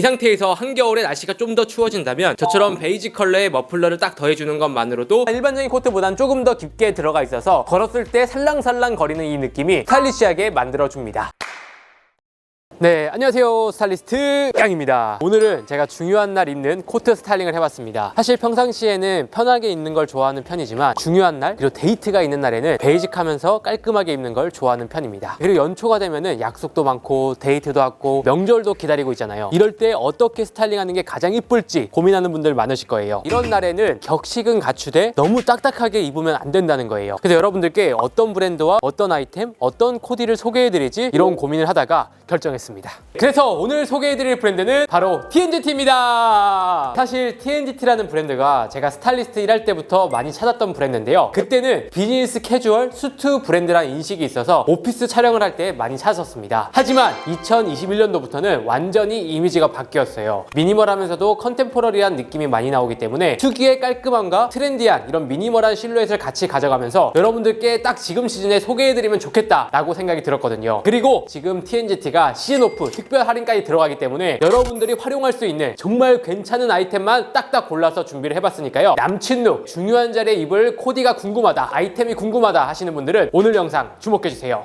이 상태에서 한겨울에 날씨가 좀 더 추워진다면 저처럼 베이지 컬러의 머플러를 딱 더해주는 것만으로도 일반적인 코트보단 조금 더 깊게 들어가 있어서 걸었을 때 살랑살랑 거리는 이 느낌이 스타일리시하게 만들어줍니다. 네, 안녕하세요. 스타일리스트 깡입니다. 오늘은 제가 중요한 날 입는 코트 스타일링을 해봤습니다. 사실 평상시에는 편하게 입는 걸 좋아하는 편이지만 중요한 날, 그리고 데이트가 있는 날에는 베이직하면서 깔끔하게 입는 걸 좋아하는 편입니다. 그리고 연초가 되면은 약속도 많고 데이트도 하고 명절도 기다리고 있잖아요. 이럴 때 어떻게 스타일링하는 게 가장 이쁠지 고민하는 분들 많으실 거예요. 이런 날에는 격식은 갖추되 너무 딱딱하게 입으면 안 된다는 거예요. 그래서 여러분들께 어떤 브랜드와 어떤 아이템, 어떤 코디를 소개해드릴지 이런 고민을 하다가 결정했습니다. 그래서 오늘 소개해드릴 브랜드는 바로 TNGT입니다. 사실 TNGT라는 브랜드가 제가 스타일리스트 일할 때부터 많이 찾았던 브랜드인데요. 그때는 비즈니스 캐주얼 수트 브랜드라는 인식이 있어서 오피스 촬영을 할 때 많이 찾았습니다. 하지만 2021년도부터는 완전히 이미지가 바뀌었어요. 미니멀하면서도 컨템포러리한 느낌이 많이 나오기 때문에 특유의 깔끔함과 트렌디한 이런 미니멀한 실루엣을 같이 가져가면서 여러분들께 딱 지금 시즌에 소개해드리면 좋겠다라고 생각이 들었거든요. 그리고 지금 TNGT가 시즌 오프 특별 할인까지 들어가기 때문에 여러분들이 활용할 수 있는 정말 괜찮은 아이템만 딱딱 골라서 준비를 해봤으니까요. 남친 룩, 중요한 자리에 입을 코디가 궁금하다, 아이템이 궁금하다 하시는 분들은 오늘 영상 주목해주세요.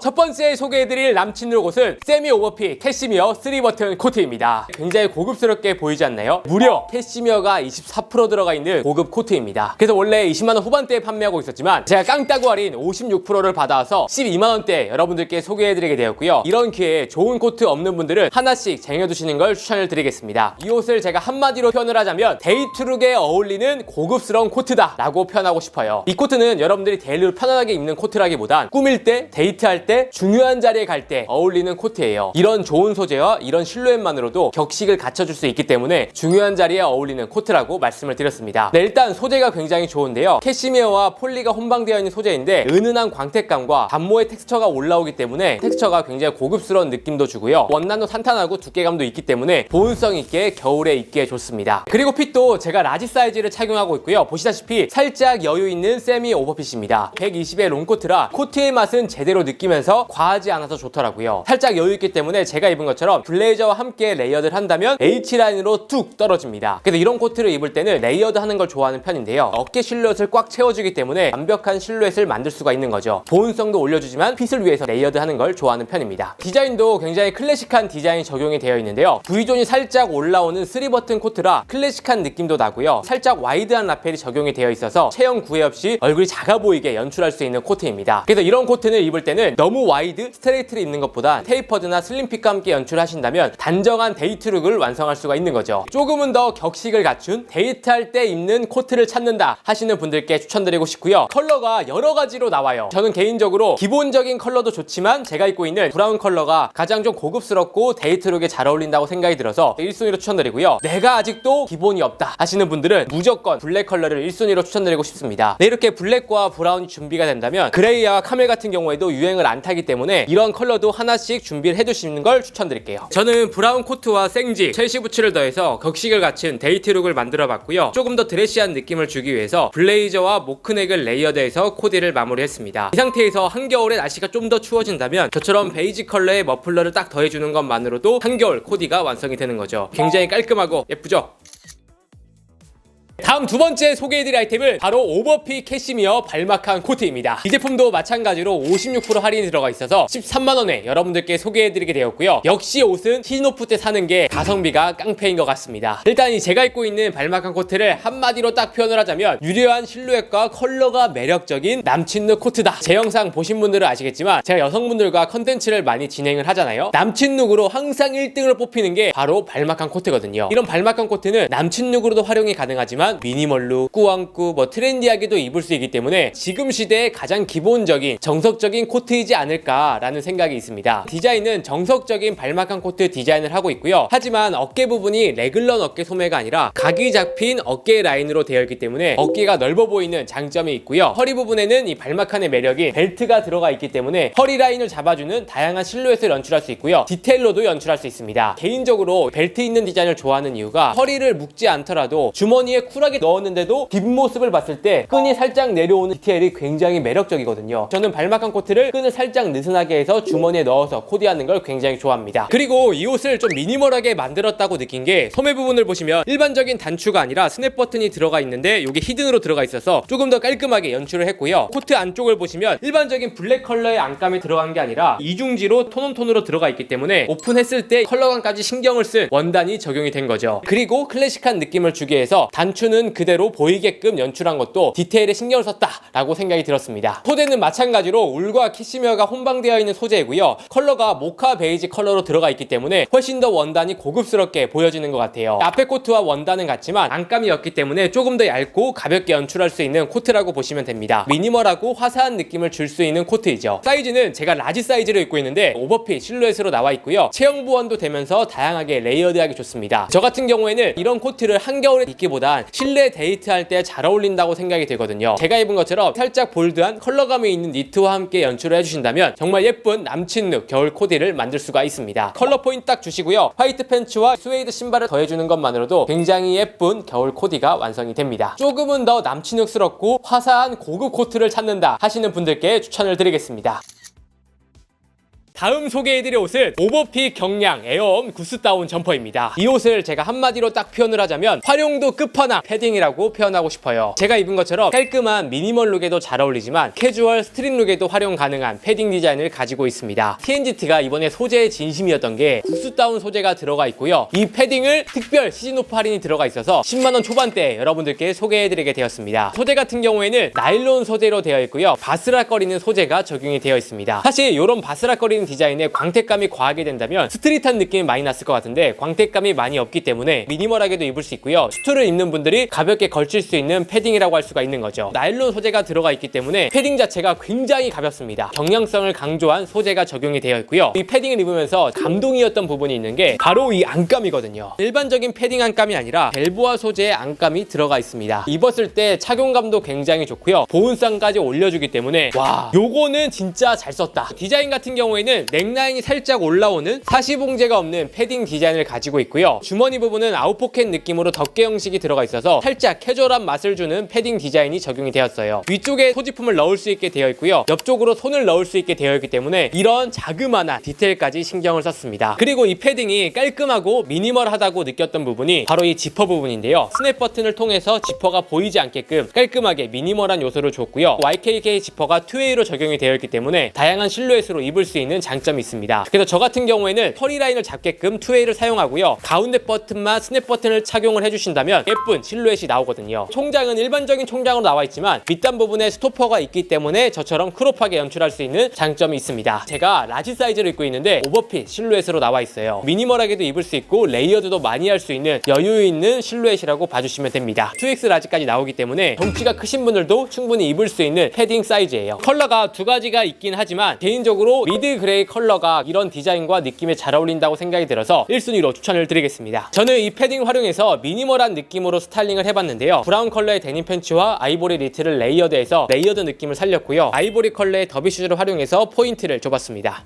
첫 번째 소개해드릴 남친룩 옷은 세미 오버핏 캐시미어 3버튼 코트입니다. 굉장히 고급스럽게 보이지 않나요? 무려 캐시미어가 24% 들어가 있는 고급 코트입니다. 그래서 원래 20만원 후반대에 판매하고 있었지만 제가 깡따구 할인 56%를 받아서 12만원대 여러분들께 소개해드리게 되었고요. 이런 기회에 좋은 코트 없는 분들은 하나씩 쟁여두시는 걸 추천을 드리겠습니다. 이 옷을 제가 한마디로 표현을 하자면 데이트룩에 어울리는 고급스러운 코트다 라고 표현하고 싶어요. 이 코트는 여러분들이 데일리로 편안하게 입는 코트라기보단 꾸밀 때, 데이트할 때, 중요한 자리에 갈 때 어울리는 코트예요. 이런 좋은 소재와 이런 실루엣만으로도 격식을 갖춰줄 수 있기 때문에 중요한 자리에 어울리는 코트라고 말씀을 드렸습니다. 네, 일단 소재가 굉장히 좋은데요. 캐시미어와 폴리가 혼방되어 있는 소재인데 은은한 광택감과 단모의 텍스처가 올라오기 때문에 텍스처가 굉장히 고급스러운 느낌도 주고요. 원단도 탄탄하고 두께감도 있기 때문에 보온성 있게 겨울에 입기에 좋습니다. 그리고 핏도 제가 라지 사이즈를 착용하고 있고요. 보시다시피 살짝 여유 있는 세미 오버핏입니다. 120의 롱코트라 코트의 맛은 제대로 느끼면서 과하지 않아서 좋더라고요. 살짝 여유 있기 때문에 제가 입은 것처럼 블레이저와 함께 레이어드를 한다면 H라인으로 툭 떨어집니다. 그래서 이런 코트를 입을 때는 레이어드 하는 걸 좋아하는 편인데요. 어깨 실루엣을 꽉 채워주기 때문에 완벽한 실루엣을 만들 수가 있는 거죠. 보온성도 올려주지만 핏을 위해서 레이어드 하는 걸 좋아하는 편입니다. 디자인도 굉장히 클래식한 디자인이 적용이 되어 있는데요. V존이 살짝 올라오는 3버튼 코트라 클래식한 느낌도 나고요. 살짝 와이드한 라펠이 적용이 되어 있어서 체형 구애 없이 얼굴이 작아 보이게 연출할 수 있는 코트입니다. 그래서 이런 코트를 입을 때는 너무 와이드, 스트레이트를 입는 것보다 테이퍼드나 슬림핏과 함께 연출하신다면 단정한 데이트룩을 완성할 수가 있는 거죠. 조금은 더 격식을 갖춘 데이트할 때 입는 코트를 찾는다 하시는 분들께 추천드리고 싶고요. 컬러가 여러 가지로 나와요. 저는 개인적으로 기본적인 컬러도 좋지만 제가 입고 있는 브라운 컬러가 가장 좀 고급스럽고 데이트룩에 잘 어울린다고 생각이 들어서 1순위로 추천드리고요. 내가 아직도 기본이 없다 하시는 분들은 무조건 블랙 컬러를 1순위로 추천드리고 싶습니다. 네, 이렇게 블랙과 브라운이 준비가 된다면 그레이와 카멜 같은 경우에도 유행을 안 타기 때문에 이런 컬러도 하나씩 준비를 해두시는 걸 추천드릴게요. 저는 브라운 코트와 생지, 첼시 부츠를 더해서 격식을 갖춘 데이트 룩을 만들어봤고요. 조금 더 드레시한 느낌을 주기 위해서 블레이저와 모크넥을 레이어드해서 코디를 마무리했습니다. 이 상태에서 한겨울에 날씨가 좀 더 추워진다면 저처럼 베이지 컬러의 머플러를 딱 더해주는 것만으로도 한겨울 코디가 완성이 되는 거죠. 굉장히 깔끔하고 예쁘죠? 다음 두 번째 소개해드릴 아이템은 바로 오버핏 캐시미어 발막한 코트입니다. 이 제품도 마찬가지로 56% 할인이 들어가 있어서 13만원에 여러분들께 소개해드리게 되었고요. 역시 옷은 티노프 때 사는 게 가성비가 깡패인 것 같습니다. 일단 이 제가 입고 있는 발막한 코트를 한마디로 딱 표현을 하자면 유려한 실루엣과 컬러가 매력적인 남친룩 코트다. 제 영상 보신 분들은 아시겠지만 제가 여성분들과 컨텐츠를 많이 진행을 하잖아요. 남친룩으로 항상 1등을 뽑히는 게 바로 발막한 코트거든요. 이런 발막한 코트는 남친룩으로도 활용이 가능하지만 미니멀룩, 꾸안꾸, 뭐 트렌디하게도 입을 수 있기 때문에 지금 시대의 가장 기본적인 정석적인 코트이지 않을까라는 생각이 있습니다. 디자인은 정석적인 발막한 코트 디자인을 하고 있고요. 하지만 어깨 부분이 레글런 어깨 소매가 아니라 각이 잡힌 어깨 라인으로 되어 있기 때문에 어깨가 넓어 보이는 장점이 있고요. 허리 부분에는 이 발막한의 매력이 벨트가 들어가 있기 때문에 허리 라인을 잡아주는 다양한 실루엣을 연출할 수 있고요. 디테일로도 연출할 수 있습니다. 개인적으로 벨트 있는 디자인을 좋아하는 이유가 허리를 묶지 않더라도 주머니에 쿠 쿨하게 넣었는데도 뒷모습을 봤을 때 끈이 살짝 내려오는 디테일이 굉장히 매력적이거든요. 저는 발막한 코트를 끈을 살짝 느슨하게 해서 주머니에 넣어서 코디하는 걸 굉장히 좋아합니다. 그리고 이 옷을 좀 미니멀하게 만들었다고 느낀 게 소매 부분을 보시면 일반적인 단추가 아니라 스냅 버튼이 들어가 있는데 이게 히든으로 들어가 있어서 조금 더 깔끔하게 연출을 했고요. 코트 안쪽을 보시면 일반적인 블랙 컬러의 안감이 들어간 게 아니라 이중지로 톤온톤으로 들어가 있기 때문에 오픈했을 때 컬러감까지 신경을 쓴 원단이 적용이 된 거죠. 그리고 클래식한 느낌을 주기 위해서 단추는 그대로 보이게끔 연출한 것도 디테일에 신경을 썼다라고 생각이 들었습니다. 소재는 마찬가지로 울과 캐시미어가 혼방되어 있는 소재이고요. 컬러가 모카 베이지 컬러로 들어가 있기 때문에 훨씬 더 원단이 고급스럽게 보여지는 것 같아요. 앞에 코트와 원단은 같지만 안감이었기 때문에 조금 더 얇고 가볍게 연출할 수 있는 코트라고 보시면 됩니다. 미니멀하고 화사한 느낌을 줄 수 있는 코트이죠. 사이즈는 제가 라지 사이즈로 입고 있는데 오버핏 실루엣으로 나와 있고요. 체형 보완도 되면서 다양하게 레이어드하기 좋습니다. 저 같은 경우에는 이런 코트를 한겨울에 입기보단 실내 데이트할 때 잘 어울린다고 생각이 되거든요. 제가 입은 것처럼 살짝 볼드한 컬러감이 있는 니트와 함께 연출을 해주신다면 정말 예쁜 남친 룩 겨울 코디를 만들 수가 있습니다. 컬러 포인트 딱 주시고요. 화이트 팬츠와 스웨이드 신발을 더해주는 것만으로도 굉장히 예쁜 겨울 코디가 완성이 됩니다. 조금은 더 남친 룩스럽고 화사한 고급 코트를 찾는다 하시는 분들께 추천을 드리겠습니다. 다음 소개해드릴 옷은 오버핏 경량 에어엄 구스다운 점퍼입니다. 이 옷을 제가 한마디로 딱 표현을 하자면 활용도 끝판왕 패딩이라고 표현하고 싶어요. 제가 입은 것처럼 깔끔한 미니멀 룩에도 잘 어울리지만 캐주얼 스트릿 룩에도 활용 가능한 패딩 디자인을 가지고 있습니다. TNGT가 이번에 소재의 진심이었던 게 구스다운 소재가 들어가 있고요. 이 패딩을 특별 시즌 오프 할인이 들어가 있어서 10만원 초반대에 여러분들께 소개해드리게 되었습니다. 소재 같은 경우에는 나일론 소재로 되어 있고요. 바스락거리는 소재가 적용이 되어 있습니다. 사실 이런 바스락거리는 디자인에 광택감이 과하게 된다면 스트릿한 느낌이 많이 났을 것 같은데 광택감이 많이 없기 때문에 미니멀하게도 입을 수 있고요. 수트를 입는 분들이 가볍게 걸칠 수 있는 패딩이라고 할 수가 있는 거죠. 나일론 소재가 들어가 있기 때문에 패딩 자체가 굉장히 가볍습니다. 경량성을 강조한 소재가 적용이 되어 있고요. 이 패딩을 입으면서 감동이었던 부분이 있는 게 바로 이 안감이거든요. 일반적인 패딩 안감이 아니라 벨보아 소재의 안감이 들어가 있습니다. 입었을 때 착용감도 굉장히 좋고요. 보온성까지 올려주기 때문에 와 요거는 진짜 잘 썼다. 디자인 같은 경우에는 넥라인이 살짝 올라오는 사시봉제가 없는 패딩 디자인을 가지고 있고요. 주머니 부분은 아웃포켓 느낌으로 덮개 형식이 들어가 있어서 살짝 캐주얼한 맛을 주는 패딩 디자인이 적용이 되었어요. 위쪽에 소지품을 넣을 수 있게 되어 있고요. 옆쪽으로 손을 넣을 수 있게 되어 있기 때문에 이런 자그마한 디테일까지 신경을 썼습니다. 그리고 이 패딩이 깔끔하고 미니멀하다고 느꼈던 부분이 바로 이 지퍼 부분인데요. 스냅 버튼을 통해서 지퍼가 보이지 않게끔 깔끔하게 미니멀한 요소를 줬고요. YKK 지퍼가 2A로 적용이 되어 있기 때문에 다양한 실루엣으로 입을 수 있는 장점이 있습니다. 그래서 저 같은 경우에는 허리 라인을 잡게끔 2A를 사용하고요. 가운데 버튼만 스냅 버튼을 착용을 해주신다면 예쁜 실루엣이 나오거든요. 총장은 일반적인 총장으로 나와 있지만 밑단 부분에 스토퍼가 있기 때문에 저처럼 크롭하게 연출할 수 있는 장점이 있습니다. 제가 라지 사이즈를 입고 있는데 오버핏 실루엣으로 나와 있어요. 미니멀하게도 입을 수 있고 레이어드도 많이 할 수 있는 여유 있는 실루엣이라고 봐주시면 됩니다. 2X 라지까지 나오기 때문에 덩치가 크신 분들도 충분히 입을 수 있는 패딩 사이즈예요. 컬러가 두 가지가 있긴 하지만 개인적으로 미드 그레이 컬러가 이런 디자인과 느낌에 잘 어울린다고 생각이 들어서 1순위로 추천을 드리겠습니다. 저는 이 패딩 활용해서 미니멀한 느낌으로 스타일링을 해봤는데요. 브라운 컬러의 데님 팬츠와 아이보리 니트를 레이어드해서 레이어드 느낌을 살렸고요. 아이보리 컬러의 더비 슈즈를 활용해서 포인트를 줘봤습니다.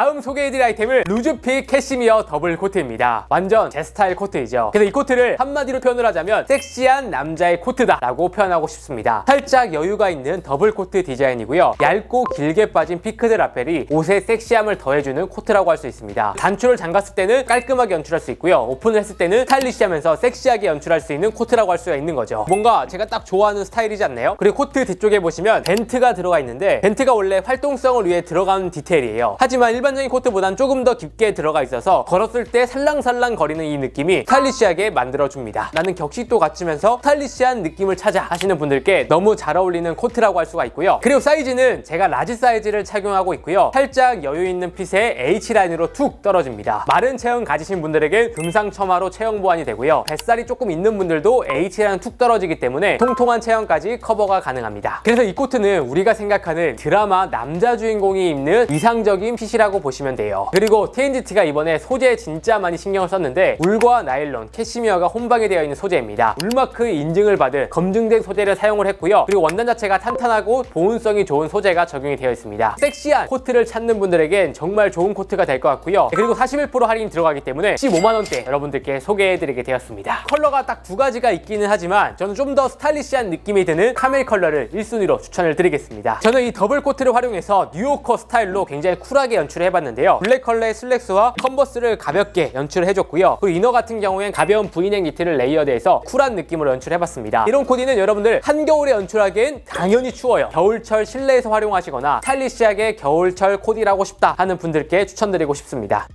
다음 소개해드릴 아이템은 루즈핏 캐시미어 더블 코트입니다. 완전 제 스타일 코트이죠. 그래서 이 코트를 한마디로 표현을 하자면 섹시한 남자의 코트다 라고 표현하고 싶습니다. 살짝 여유가 있는 더블 코트 디자인이고요. 얇고 길게 빠진 피크드 라펠이 옷의 섹시함을 더해주는 코트라고 할 수 있습니다. 단추를 잠갔을 때는 깔끔하게 연출할 수 있고요. 오픈을 했을 때는 스타일리시하면서 섹시하게 연출할 수 있는 코트라고 할 수가 있는 거죠. 뭔가 제가 딱 좋아하는 스타일이지 않나요? 그리고 코트 뒤쪽에 보시면 벤트가 들어가 있는데 벤트가 원래 활동성을 위해 들어가는 디테일이에요. 하지만 일반 적인 코트보단 조금 더 깊게 들어가 있어서 걸었을 때 살랑살랑 거리는 이 느낌이 스타일리시하게 만들어줍니다. 나는 격식도 갖추면서 스타일리시한 느낌을 찾아 하시는 분들께 너무 잘 어울리는 코트라고 할 수가 있고요. 그리고 사이즈는 제가 라지 사이즈를 착용하고 있고요. 살짝 여유 있는 핏에 H라인으로 툭 떨어집니다. 마른 체형 가지신 분들에게 금상첨화로 체형 보완이 되고요. 뱃살이 조금 있는 분들도 H라인 툭 떨어지기 때문에 통통한 체형까지 커버가 가능합니다. 그래서 이 코트는 우리가 생각하는 드라마 남자 주인공이 입는 이상적인 핏이라고 하고 보시면 돼요. 그리고 TNGT가 이번에 소재에 진짜 많이 신경을 썼는데 울과 나일론, 캐시미어가 혼방이 되어 있는 소재입니다. 울마크 인증을 받은 검증된 소재를 사용을 했고요. 그리고 원단 자체가 탄탄하고 보온성이 좋은 소재가 적용이 되어 있습니다. 섹시한 코트를 찾는 분들에겐 정말 좋은 코트가 될 것 같고요. 그리고 41% 할인 들어가기 때문에 15만 원대 여러분들께 소개해드리게 되었습니다. 컬러가 딱 두 가지가 있기는 하지만 저는 좀 더 스타일리시한 느낌이 드는 카멜 컬러를 1순위로 추천을 드리겠습니다. 저는 이 더블 코트를 활용해서 뉴요커 스타일로 굉장히 쿨하게 연출을 해봤는데요. 블랙 컬러의 슬랙스와 컨버스를 가볍게 연출을 해줬고요. 그리고 이너 같은 경우엔 가벼운 브이넥 니트를 레이어드해서 쿨한 느낌으로 연출해봤습니다. 이런 코디는 여러분들 한겨울에 연출하기엔 당연히 추워요. 겨울철 실내에서 활용하시거나 스타일리시하게 겨울철 코디를 하고 싶다 하는 분들께 추천드리고 싶습니다.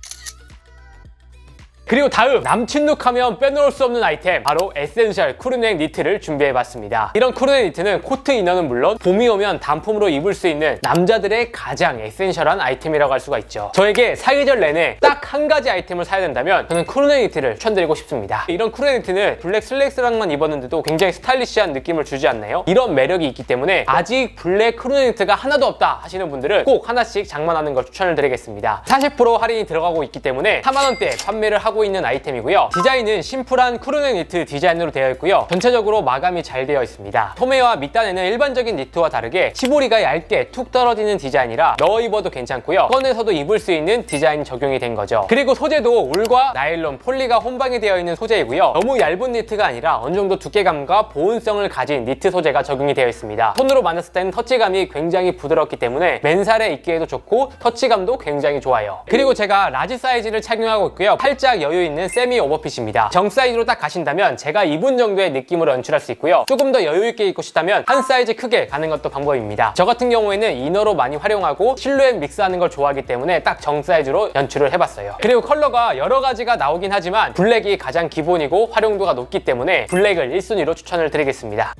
그리고 다음 남친룩 하면 빼놓을 수 없는 아이템. 바로 에센셜 크루넥 니트를 준비해봤습니다. 이런 크루넥 니트는 코트 이너는 물론 봄이 오면 단품으로 입을 수 있는 남자들의 가장 에센셜한 아이템이라고 할 수가 있죠. 저에게 사계절 내내 딱 한 가지 아이템을 사야 된다면 저는 크루넥 니트를 추천드리고 싶습니다. 이런 크루넥 니트는 블랙 슬랙스랑만 입었는데도 굉장히 스타일리시한 느낌을 주지 않나요? 이런 매력이 있기 때문에 아직 블랙 크루넥 니트가 하나도 없다 하시는 분들은 꼭 하나씩 장만하는 걸 추천을 드리겠습니다. 40% 할인이 들어가고 있기 때문에 4만원대 판매를 하고 있는 아이템이고요. 디자인은 심플한 크루넥 니트 디자인으로 되어 있고요. 전체적으로 마감이 잘 되어 있습니다. 소매와 밑단에는 일반적인 니트와 다르게 치보리가 얇게 툭 떨어지는 디자인이라 넣어 입어도 괜찮고요. 꺼내서도 입을 수 있는 디자인이 적용이 된 거죠. 그리고 소재도 울과 나일론, 폴리가 혼방이 되어 있는 소재이고요. 너무 얇은 니트가 아니라 어느 정도 두께감과 보온성을 가진 니트 소재가 적용이 되어 있습니다. 손으로 만졌을 때는 터치감이 굉장히 부드럽기 때문에 맨살에 입기에도 좋고 터치감도 굉장히 좋아요. 그리고 제가 라지 사이즈를 착용하고 있고요. 팔짝 여유 있는 세미 오버핏입니다. 정 사이즈로 딱 가신다면 제가 입은 정도의 느낌으로 연출할 수 있고요. 조금 더 여유 있게 입고 싶다면 한 사이즈 크게 가는 것도 방법입니다. 저 같은 경우에는 이너로 많이 활용하고 실루엣 믹스하는 걸 좋아하기 때문에 딱 정 사이즈로 연출을 해봤어요. 그리고 컬러가 여러 가지가 나오긴 하지만 블랙이 가장 기본이고 활용도가 높기 때문에 블랙을 1순위로 추천을 드리겠습니다.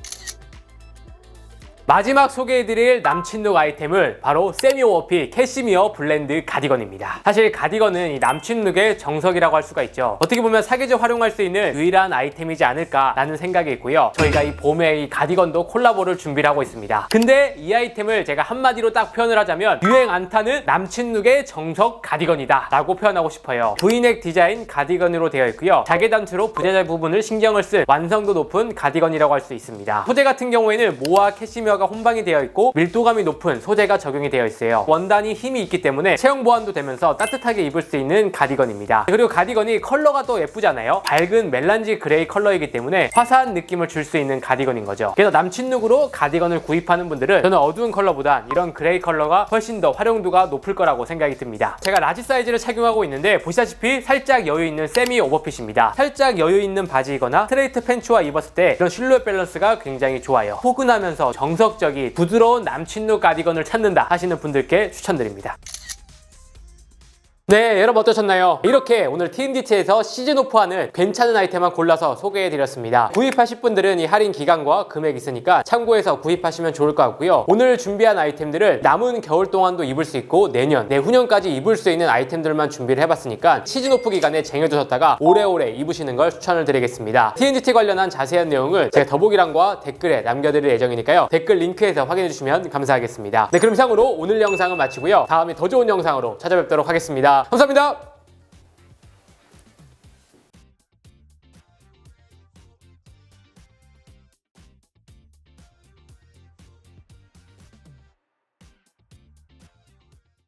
마지막 소개해드릴 남친룩 아이템은 바로 세미오어피 캐시미어 블렌드 가디건입니다. 사실 가디건은 이 남친룩의 정석이라고 할 수가 있죠. 어떻게 보면 사계절 활용할 수 있는 유일한 아이템이지 않을까라는 생각이 있고요. 저희가 이 봄에 이 가디건도 콜라보를 준비를 하고 있습니다. 근데 이 아이템을 제가 한마디로 딱 표현을 하자면 유행 안 타는 남친룩의 정석 가디건이다 라고 표현하고 싶어요. V넥 디자인 가디건으로 되어 있고요. 자개 단추로 부재잘 부분을 신경을 쓴 완성도 높은 가디건이라고 할 수 있습니다. 소재 같은 경우에는 모와 캐시미어 가 혼방이 되어 있고 밀도감이 높은 소재가 적용이 되어 있어요. 원단이 힘이 있기 때문에 체형 보완도 되면서 따뜻하게 입을 수 있는 가디건입니다. 그리고 가디건이 컬러가 또 예쁘잖아요. 밝은 멜란지 그레이 컬러이기 때문에 화사한 느낌을 줄 수 있는 가디건인 거죠. 그래서 남친 룩으로 가디건을 구입하는 분들은 저는 어두운 컬러보단 이런 그레이 컬러가 훨씬 더 활용도가 높을 거라고 생각이 듭니다. 제가 라지 사이즈를 착용하고 있는데 보시다시피 살짝 여유 있는 세미 오버핏입니다. 살짝 여유 있는 바지이거나 스트레이트 팬츠와 입었을 때 이런 실루엣 밸런스가 굉장히 좋아요. 포근하면서 정 석적인 부드러운 남친룩 가디건을 찾는다 하시는 분들께 추천드립니다. 네, 여러분 어떠셨나요? 이렇게 오늘 TMDT에서 시즌 오프하는 괜찮은 아이템만 골라서 소개해드렸습니다. 구입하실 분들은 이 할인 기간과 금액 있으니까 참고해서 구입하시면 좋을 것 같고요. 오늘 준비한 아이템들을 남은 겨울 동안도 입을 수 있고 내년, 내후년까지 입을 수 있는 아이템들만 준비를 해봤으니까 시즌 오프 기간에 쟁여두셨다가 오래오래 입으시는 걸 추천을 드리겠습니다. TNDT 관련한 자세한 내용을 제가 더보기란과 댓글에 남겨드릴 예정이니까요. 댓글 링크에서 확인해주시면 감사하겠습니다. 네, 그럼 이상으로 오늘 영상은 마치고요. 다음에 더 좋은 영상으로 찾아뵙도록 하겠습니다. 감사합니다.